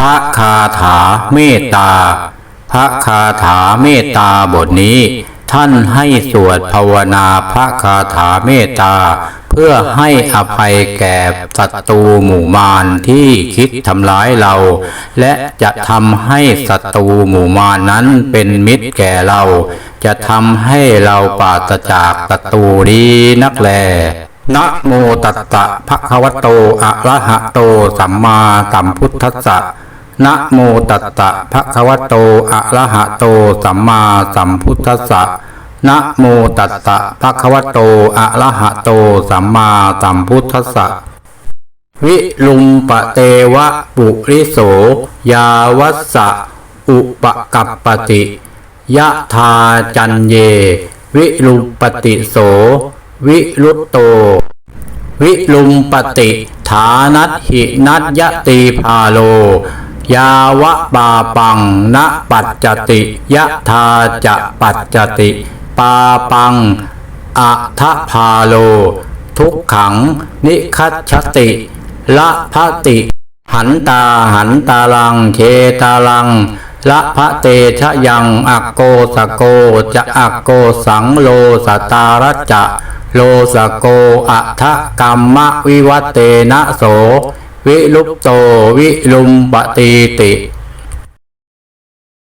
พระคาถาเมตตา พระคาถาเมตตาบทนี้ ท่านให้สวดภาวนาพระคาถาเมตตา เพื่อให้อภัยแก่ศัตรูหมู่มารที่คิดทำร้ายเรา และจะทำให้ศัตรูหมู่มารนั้นเป็นมิตรแก่เรา จะทำให้เราปราศจากศัตรูดีนักแลนะโมตัสสะภะคะวะโตอะระหะโตสัมมาสัมพุทธัสสะ นะโมตัสสะภะคะวะโต อะระหะโต สัมมาสัมพุทธัสสะนะโมตัสสะภะคะวะโต อะระหะโต สัมมาสัมพุทธัสสะ วิลุมปะเตวะปุริโส ยาวัสสะ อุปกัปปติ ยะธาจันเย วิลุมปติโส วิรุตโต วิลุมปติ ฐานัตหินัตยตีพาโล ยาวะปาปังนะปัจจติยะธาจะปัจจติ ปาปังอะทะพาโล ทุกขัง นิคัจฉติละพะติ หันตาหันตาลังเคตาลังละพะเตชะยังอักโกสะโกจะอักโกสังโลสตารจะโลสะโกอัทะกรรมวิวัตเตนะโส วิลุปโตวิลุมปติติ